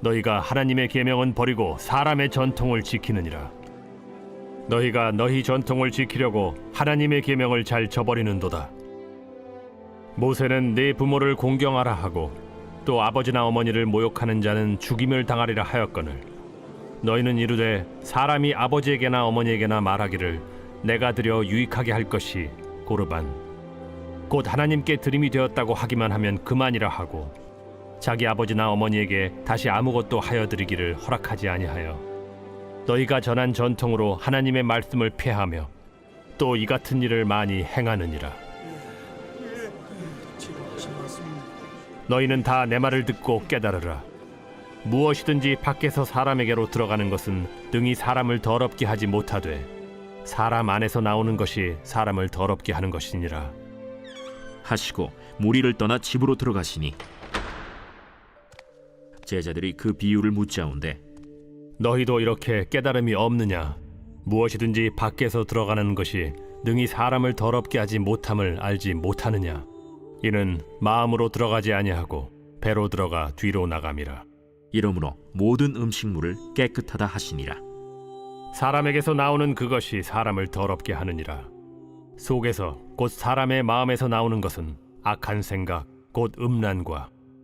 너희가 하나님의 계명은 버리고 사람의 전통을 지키느니라. 너희가 너희 전통을 지키려고 하나님의 계명을 잘 저버리는도다. 모세는 네 부모를 공경하라 하고 또 아버지나 어머니를 모욕하는 자는 죽임을 당하리라 하였거늘 너희는 이르되 사람이 아버지에게나 어머니에게나 말하기를 내가 드려 유익하게 할 것이 고르반 곧 하나님께 드림이 되었다고 하기만 하면 그만이라 하고 자기 아버지나 어머니에게 다시 아무것도 하여 드리기를 허락하지 아니하여 너희가 전한 전통으로 하나님의 말씀을 폐하며 또 이 같은 일을 많이 행하느니라 너희는 다 내 말을 듣고 깨달으라. 무엇이든지 밖에서 사람에게로 들어가는 것은 능히 사람을 더럽게 하지 못하되 사람 안에서 나오는 것이 사람을 더럽게 하는 것이니라. 하시고 무리를 떠나 집으로 들어가시니 제자들이 그 비유를 묻자온데 너희도 이렇게 깨달음이 없느냐? 무엇이든지 밖에서 들어가는 것이 능히 사람을 더럽게 하지 못함을 알지 못하느냐? 이는 마음으로 들어가지 아니하고 배로 들어가 뒤로 나감이라. 이러므로 모든 음식물을 깨끗하다 하시니라 사람에게서 나오는 그것이 사람을 더럽게 하느니라. 속에서 곧 사람의 마음에서 나오는 것은 악한 생각, 곧 음란과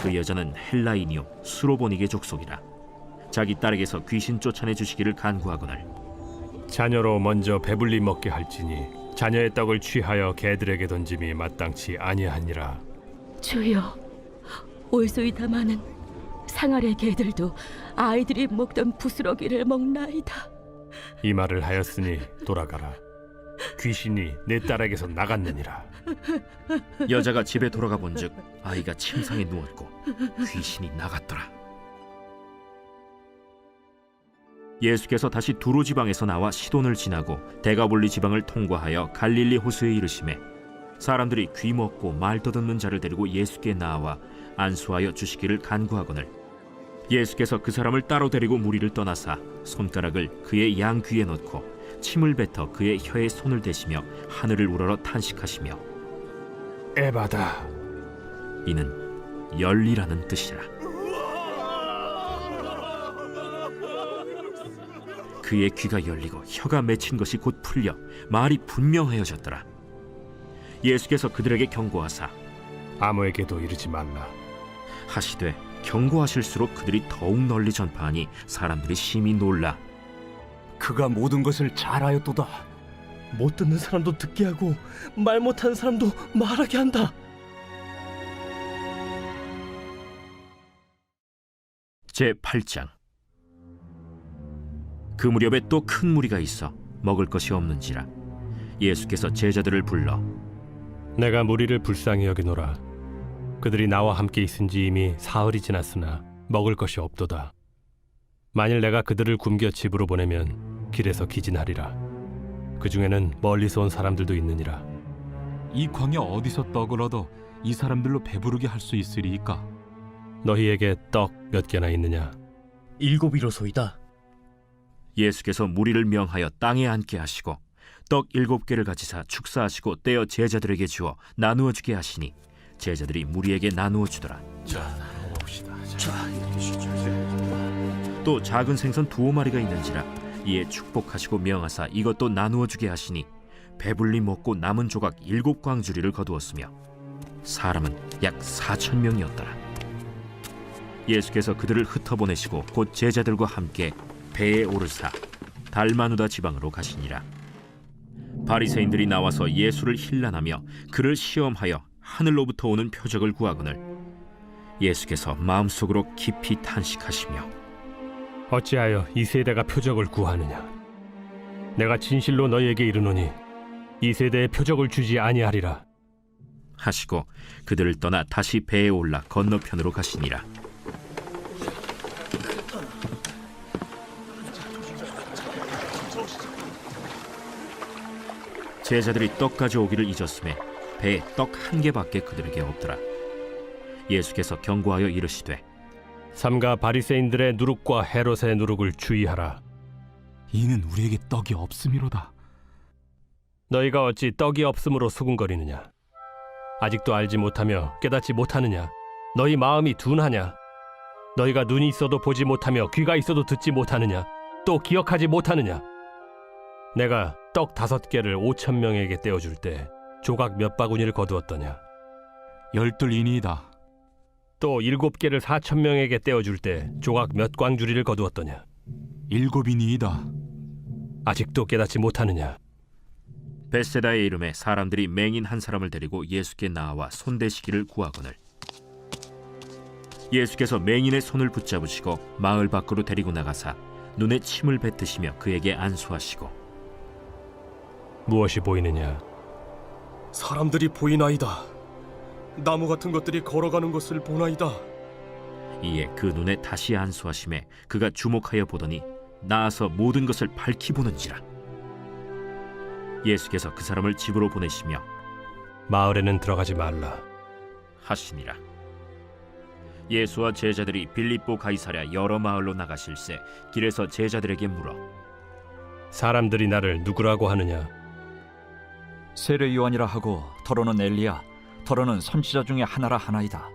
그 여자는 헬라인이요 수로보니게 족속이라 자기 딸에게서 귀신 쫓아내 주시기를 간구하거늘 자녀로 먼저 배불리 먹게 할지니 자녀의 떡을 취하여 개들에게 던짐이 마땅치 아니하니라. 주여, 올소이다마는 상아래 개들도 아이들이 먹던 부스러기를 먹나이다. 이 말을 하였으니 돌아가라. 귀신이 내 딸에게서 나갔느니라. 여자가 집에 돌아가 본즉 아이가 침상에 누웠고 귀신이 나갔더라. 예수께서 다시 두로 지방에서 나와 시돈을 지나고 대가볼리 지방을 통과하여 갈릴리 호수에 이르심에 사람들이 귀 먹고 말 떠듣는 자를 데리고 예수께 나와 안수하여 주시기를 간구하거늘 예수께서 그 사람을 따로 데리고 무리를 떠나사 손가락을 그의 양 귀에 넣고 침을 뱉어 그의 혀에 손을 대시며 하늘을 우러러 탄식하시며 에바다. 이는 열리라는 뜻이라. 그의 귀가 열리고 혀가 맺힌 것이 곧 풀려 말이 분명하여졌더라. 예수께서 그들에게 경고하사 아무에게도 이르지 말라. 하시되 경고하실수록 그들이 더욱 널리 전파하니 사람들이 심히 놀라 그가 모든 것을 잘 하였도다. 못 듣는 사람도 듣게 하고 말 못하는 사람도 말하게 한다. 제 8장 그 무렵에 또 큰 무리가 있어 먹을 것이 없는지라 예수께서 제자들을 불러 내가 무리를 불쌍히 여기노라. 그들이 나와 함께 있은지 이미 사흘이 지났으나 먹을 것이 없도다. 만일 내가 그들을 굶겨 집으로 보내면 길에서 기진하리라. 그 중에는 멀리서 온 사람들도 있느니라. 이 광야 어디서 떡을 얻어 이 사람들로 배부르게 할 수 있으리이까? 너희에게 떡 몇 개나 있느냐? 일곱이로소이다. 예수께서 무리를 명하여 땅에 앉게 하시고 떡 일곱 개를 가지사 축사하시고 떼어 제자들에게 주어 나누어 주게 하시니 제자들이 무리에게 나누어 주더라. 또 작은 생선 두어 마리가 있는지라 이에 축복하시고 명하사 이것도 나누어 주게 하시니 배불리 먹고 남은 조각 일곱 광주리를 거두었으며 사람은 약 사천 명이었더라. 예수께서 그들을 흩어보내시고 곧 제자들과 함께 배에 오르사 달마누다 지방으로 가시니라. 바리새인들이 나와서 예수를 힐난하며 그를 시험하여 하늘로부터 오는 표적을 구하거늘 예수께서 마음속으로 깊이 탄식하시며 어찌하여 이 세대가 표적을 구하느냐 내가 진실로 너희에게 이르노니 이 세대에 표적을 주지 아니하리라 하시고 그들을 떠나 다시 배에 올라 건너편으로 가시니라. 제자들이 떡 가져오기를 잊었음에 배에 떡 한 개밖에 그들에게 없더라. 예수께서 경고하여 이르시되 삼가 바리새인들의 누룩과 헤롯의 누룩을 주의하라. 이는 우리에게 떡이 없음이로다. 너희가 어찌 떡이 없음으로 수군거리느냐? 아직도 알지 못하며 깨닫지 못하느냐? 너희 마음이 둔하냐? 너희가 눈이 있어도 보지 못하며 귀가 있어도 듣지 못하느냐? 또 기억하지 못하느냐? 내가 떡 다섯 개를 오천 명에게 떼어줄 때 조각 몇 바구니를 거두었더냐? 열둘이니이다. 또 일곱 개를 사천 명에게 떼어줄 때 조각 몇 광주리를 거두었더냐 일곱이니이다. 아직도 깨닫지 못하느냐 베세다의 이름에 사람들이 맹인 한 사람을 데리고 예수께 나와 손대시기를 구하거늘 예수께서 맹인의 손을 붙잡으시고 마을 밖으로 데리고 나가사 눈에 침을 뱉으시며 그에게 안수하시고 무엇이 보이느냐 사람들이 보이나이다. 나무 같은 것들이 걸어가는 것을 보나이다. 이에 그 눈에 다시 안수하심에 그가 주목하여 보더니 나아서 모든 것을 밝히 보는지라. 예수께서 그 사람을 집으로 보내시며 마을에는 들어가지 말라. 하시니라. 예수와 제자들이 빌립보 가이사랴 여러 마을로 나가실새 길에서 제자들에게 물어 사람들이 나를 누구라고 하느냐? 세례 요한이라 하고 더러는 엘리야 더러는 선지자 중에 하나라 하나이다.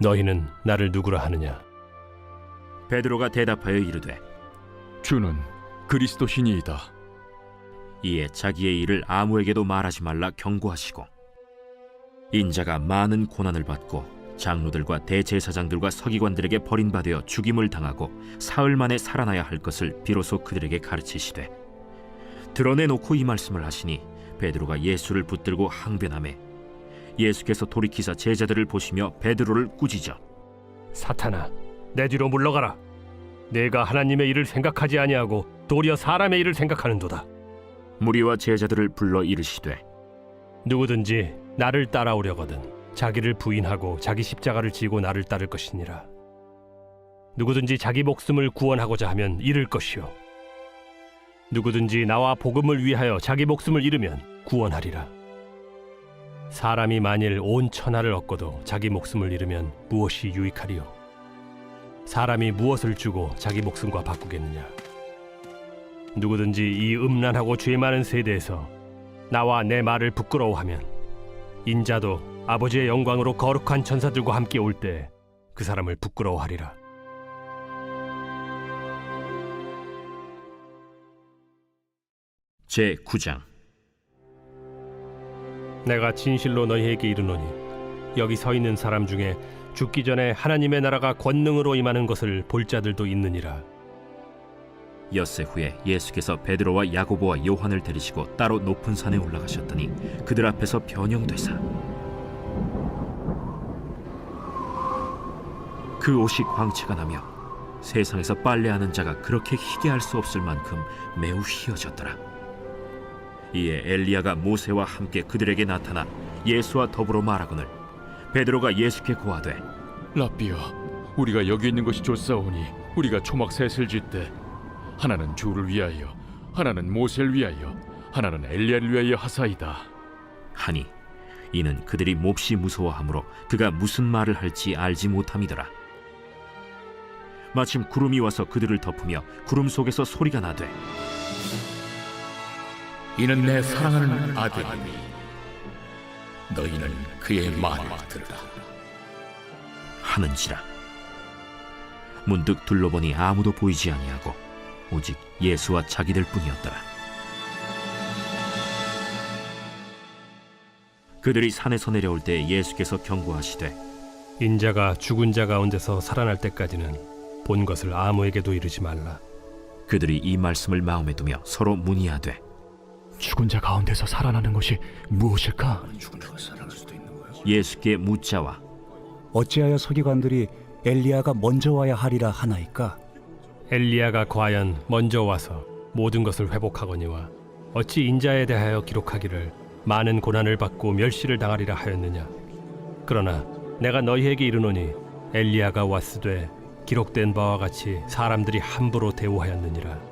너희는 나를 누구라 하느냐 베드로가 대답하여 이르되 주는 그리스도시니이다. 이에 자기의 일을 아무에게도 말하지 말라 경고하시고 인자가 많은 고난을 받고 장로들과 대제사장들과 서기관들에게 버림받아 죽임을 당하고 사흘 만에 살아나야 할 것을 비로소 그들에게 가르치시되 드러내놓고 이 말씀을 하시니 베드로가 예수를 붙들고 항변하매 예수께서 돌이키사 제자들을 보시며 베드로를 꾸짖어 사탄아 내 뒤로 물러가라. 내가 하나님의 일을 생각하지 아니하고 도리어 사람의 일을 생각하는도다. 무리와 제자들을 불러 이르시되 누구든지 나를 따라오려거든 자기를 부인하고 자기 십자가를 지고 나를 따를 것이니라. 누구든지 자기 목숨을 구원하고자 하면 잃을 것이요. 누구든지 나와 복음을 위하여 자기 목숨을 잃으면 구원하리라 사람이 만일 온 천하를 얻고도 자기 목숨을 잃으면 무엇이 유익하리요? 사람이 무엇을 주고 자기 목숨과 바꾸겠느냐? 누구든지 이 음란하고 죄 많은 세대에서 나와 내 말을 부끄러워하면 인자도 아버지의 영광으로 거룩한 천사들과 함께 올 때 그 사람을 부끄러워하리라. 제 9장 내가 진실로 너희에게 이르노니 여기 서 있는 사람 중에 죽기 전에 하나님의 나라가 권능으로 임하는 것을 볼 자들도 있느니라. 엿새 후에 예수께서 베드로와 야고보와 요한을 데리시고 따로 높은 산에 올라가셨더니 그들 앞에서 변형되사 그 옷이 광채가 나며 세상에서 빨래하는 자가 그렇게 희게 할 수 없을 만큼 매우 희어졌더라. 이에 엘리야가 모세와 함께 그들에게 나타나 예수와 더불어 말하거늘 베드로가 예수께 고하되 라비여, 우리가 여기 있는 것이 좋사오니 우리가 초막 셋을 짓되 하나는 주를 위하여, 하나는 모세를 위하여, 하나는 엘리야를 위하여 하사이다. 하니 이는 그들이 몹시 무서워하므로 그가 무슨 말을 할지 알지 못함이더라. 마침 구름이 와서 그들을 덮으며 구름 속에서 소리가 나되 이는 내 사랑하는 아들이니 너희는 그의 말을 들으라. 하는지라 문득 둘러보니 아무도 보이지 아니하고 오직 예수와 자기들 뿐이었더라 그들이 산에서 내려올 때 예수께서 경고하시되 인자가 죽은 자 가운데서 살아날 때까지는 본 것을 아무에게도 이르지 말라. 그들이 이 말씀을 마음에 두며 서로 문의하되 죽은 자 가운데서 살아나는 것이 무엇일까? 예수께 묻자와 어찌하여 서기관들이 엘리야가 먼저 와야 하리라 하나이까? 엘리야가 과연 먼저 와서 모든 것을 회복하거니와 어찌 인자에 대하여 기록하기를 많은 고난을 받고 멸시를 당하리라 하였느냐 그러나 내가 너희에게 이르노니 엘리야가 왔으되 기록된 바와 같이 사람들이 함부로 대우하였느니라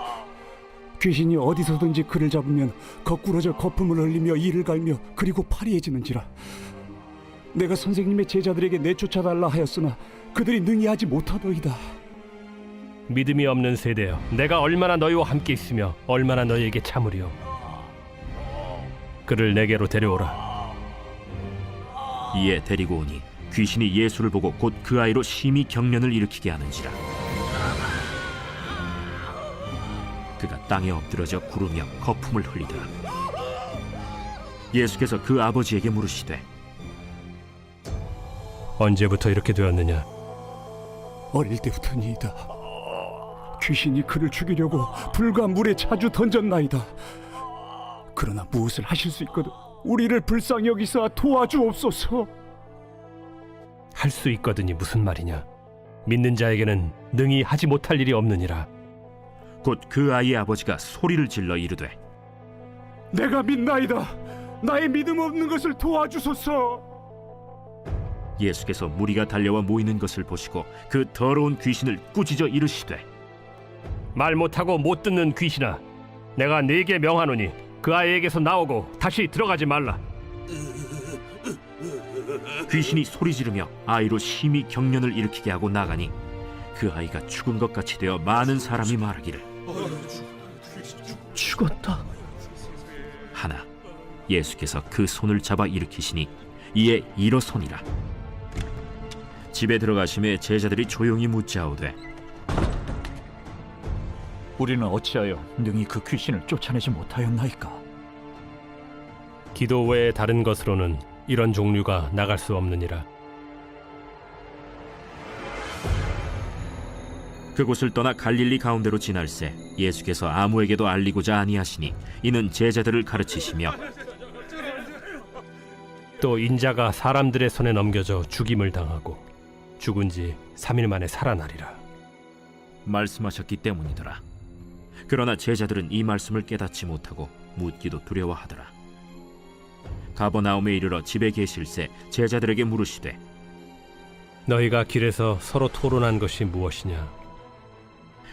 귀신이 어디서든지 그를 잡으면 거꾸러져 거품을 흘리며 이를 갈며 그리고 파리해지는지라. 내가 선생님의 제자들에게 내쫓아달라 하였으나 그들이 능히 하지 못하더이다. 믿음이 없는 세대여 내가 얼마나 너희와 함께 있으며 얼마나 너희에게 참으리요 그를 내게로 데려오라 이에 데리고 오니 귀신이 예수를 보고 곧 그 아이로 심히 경련을 일으키게 하는지라 그가 땅에 엎드러져 구르며 거품을 흘리더라 예수께서 그 아버지에게 물으시되 언제부터 이렇게 되었느냐 어릴 때부터니이다. 귀신이 그를 죽이려고 불과 물에 자주 던졌나이다. 그러나 무엇을 하실 수 있거든 우리를 불쌍히 여기사 도와주옵소서. 할 수 있거든이 무슨 말이냐 믿는 자에게는 능히 하지 못할 일이 없느니라 곧 그 아이의 아버지가 소리를 질러 이르되 내가 믿나이다. 나의 믿음 없는 것을 도와주소서. 예수께서 무리가 달려와 모이는 것을 보시고 그 더러운 귀신을 꾸짖어 이르시되 말 못하고 못 듣는 귀신아 내가 네게 명하노니 그 아이에게서 나오고 다시 들어가지 말라 귀신이 소리 지르며 아이로 심히 경련을 일으키게 하고 나가니 그 아이가 죽은 것 같이 되어 많은 사람이 말하기를 죽었다. 하나 예수께서 그 손을 잡아 일으키시니 이에 일어서니라 집에 들어가심에 제자들이 조용히 묻자오되 우리는 어찌하여 능히 그 귀신을 쫓아내지 못하였나이까? 기도 외에 다른 것으로는 이런 종류가 나갈 수 없느니라 그곳을 떠나 갈릴리 가운데로 지날새 예수께서 아무에게도 알리고자 아니하시니 이는 제자들을 가르치시며 또 인자가 사람들의 손에 넘겨져 죽임을 당하고 죽은 지 3일 만에 살아나리라 말씀하셨기 때문이더라. 그러나 제자들은 이 말씀을 깨닫지 못하고 묻기도 두려워하더라. 가버나움에 이르러 집에 계실새 제자들에게 물으시되 너희가 길에서 서로 토론한 것이 무엇이냐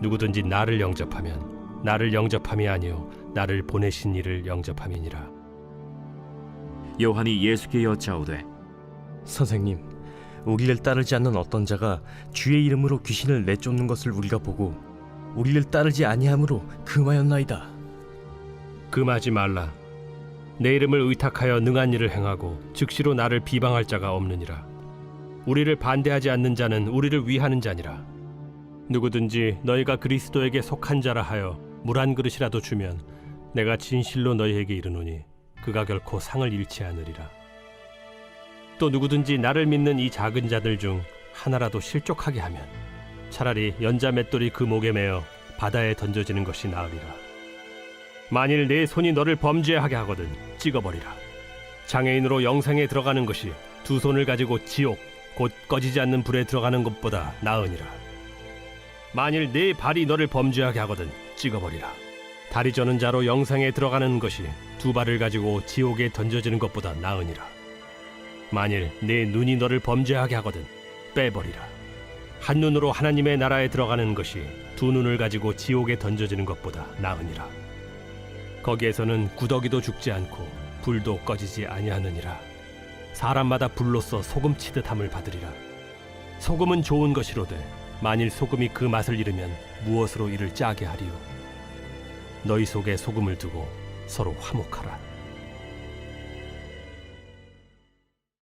누구든지 나를 영접하면 나를 영접함이 아니요 나를 보내신 이를 영접함이니라. 요한이 예수께 여짜오되 선생님, 우리를 따르지 않는 어떤 자가 주의 이름으로 귀신을 내쫓는 것을 우리가 보고 우리를 따르지 아니함으로 금하였나이다. 금하지 말라. 내 이름을 의탁하여 능한 일을 행하고 즉시로 나를 비방할 자가 없느니라. 우리를 반대하지 않는 자는 우리를 위하는 자니라 누구든지 너희가 그리스도에게 속한 자라 하여 물 한 그릇이라도 주면 내가 진실로 너희에게 이르노니 그가 결코 상을 잃지 않으리라. 또 누구든지 나를 믿는 이 작은 자들 중 하나라도 실족하게 하면 차라리 연자 맷돌이 그 목에 매어 바다에 던져지는 것이 나으리라. 만일 내 손이 너를 범죄하게 하거든 찍어버리라. 장애인으로 영생에 들어가는 것이 두 손을 가지고 지옥 곧 꺼지지 않는 불에 들어가는 것보다 나으니라. 만일 네 발이 너를 범죄하게 하거든 찍어버리라. 다리 저는 자로 영생에 들어가는 것이 두 발을 가지고 지옥에 던져지는 것보다 나으니라. 만일 네 눈이 너를 범죄하게 하거든 빼버리라. 한 눈으로 하나님의 나라에 들어가는 것이 두 눈을 가지고 지옥에 던져지는 것보다 나으니라. 거기에서는 구더기도 죽지 않고 불도 꺼지지 아니하느니라. 사람마다 불로써 소금 치듯함을 받으리라. 소금은 좋은 것이로되 만일 소금이 그 맛을 잃으면 무엇으로 이를 짜게 하리요. 너희 속에 소금을 두고 서로 화목하라.